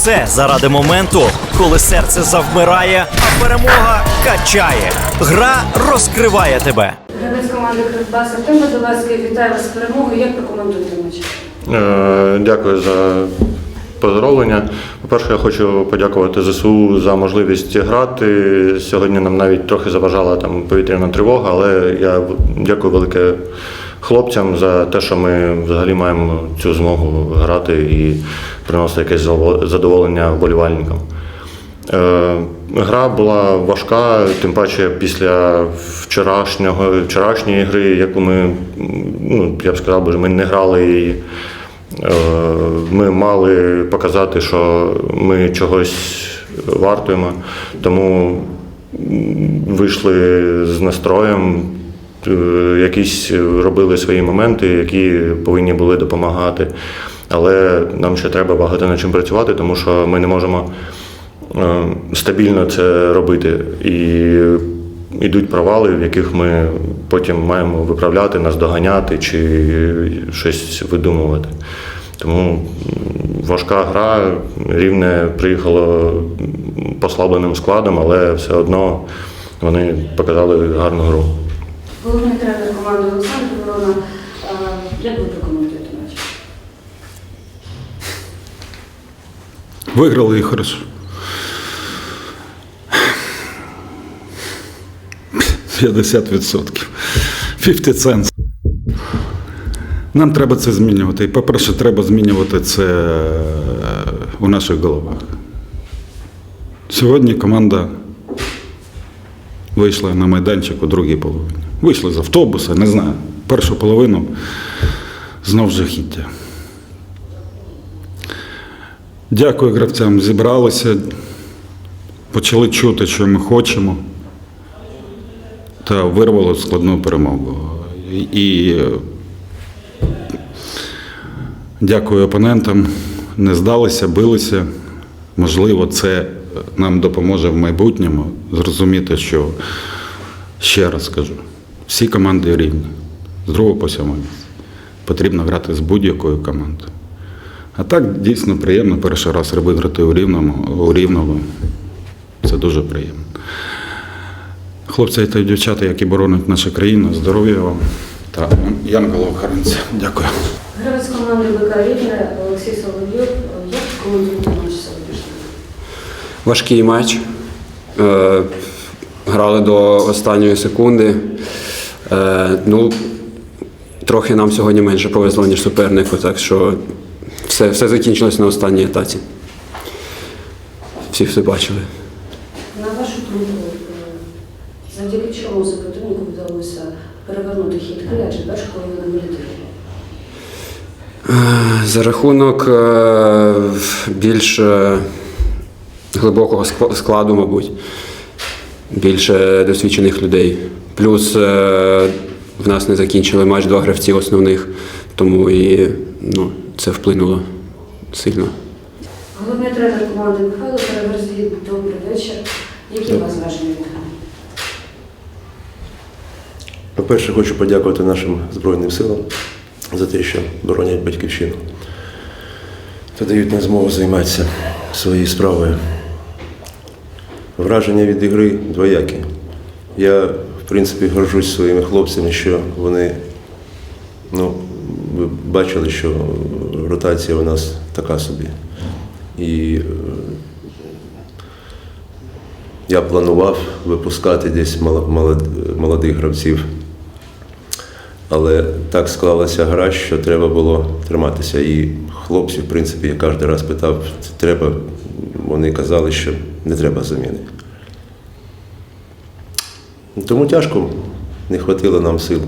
все заради моменту, коли серце завмирає, а перемога качає. Гра розкриває тебе. Гравець команди Кривбас Артем Водолазький, вітаю вас з перемогою. Як прокоментуєте матч? Е, Дякую за поздоровлення. По-перше, я хочу подякувати ЗСУ за можливість грати. Сьогодні нам навіть трохи заважала там повітряна тривога, але я дякую велике хлопцям за те, що ми взагалі маємо цю змогу грати і приносити якесь задоволення вболівальникам. Е, Гра була важка, тим паче після вчорашнього, вчорашньої гри, яку ми, ну, я б сказав, ми не грали її. Е, Ми мали показати, що ми чогось вартуємо, тому вийшли з настроєм, якісь робили свої моменти, які повинні були допомагати. Але нам ще треба багато над чим працювати, тому що ми не можемо е, стабільно це робити. І йдуть провали, в яких ми потім маємо виправляти, наздоганяти чи щось видумувати. Тому важка гра, рівне приїхало послабленим складом, але все одно вони показали гарну гру. Головний тренер команди Олександр Ворона. Як ви прокоментуєте матч? Выиграл и хорошо. П'ятдесят відсотків. 50 центів. Нам треба це змінювати. І, по-перше, треба змінювати це е, у наших головах. Сьогодні команда вийшла на майданчик у другій половині. Вийшли з автобуса, не знаю. Першу половину знов жахіття. Дякую гравцям. Зібралися, почали чути, що ми хочемо, та вирвало складну перемогу. І дякую опонентам. Не здалися, билися. Можливо, це нам допоможе в майбутньому зрозуміти, що ще раз кажу, всі команди рівні. З другого по сьомому місце. Потрібно грати з будь-якою командою. А так дійсно приємно перший раз виграти у рівному, у рівному. Це дуже приємно. Хлопці та дівчата, які боронять нашу країну, здоров'я вам та янголов-охоронця. Дякую. Гравець команди БК Рівне Олексій Соловйов. Як прокоментуєте матч сьогоднішній? Важкий матч. Е, грали до останньої секунди. Е, ну, трохи нам сьогодні менше повезло, ніж супернику, так що все, все закінчилось на останній етаці. Всі все бачили. На вашу думку, е, завдяки чому супротивнику вдалося перевернути хід гри, адже перша половина вилітила? За рахунок е, більш е, глибокого складу, мабуть, більше досвідчених людей. Плюс е, в нас не закінчили матч два гравці основних, тому і ну, це вплинуло сильно. Головний тренер команди Михайло Переверзі. Добрий вечір. Які у вас враження від гри? По-перше, хочу подякувати нашим Збройним силам за те, що боронять батьківщину та дають нам змогу займатися своєю справою. Враження від ігри двоякі. Я, принципі, горжусь своїми хлопцями, що вони, ну, бачили, що ротація у нас така собі. І е, я планував випускати десь молодих гравців. Але так склалася гра, що треба було триматися. І хлопці, в принципі, я кожен раз питав, треба. Вони казали, що не треба заміни. Тому тяжко, не хватило нам сил.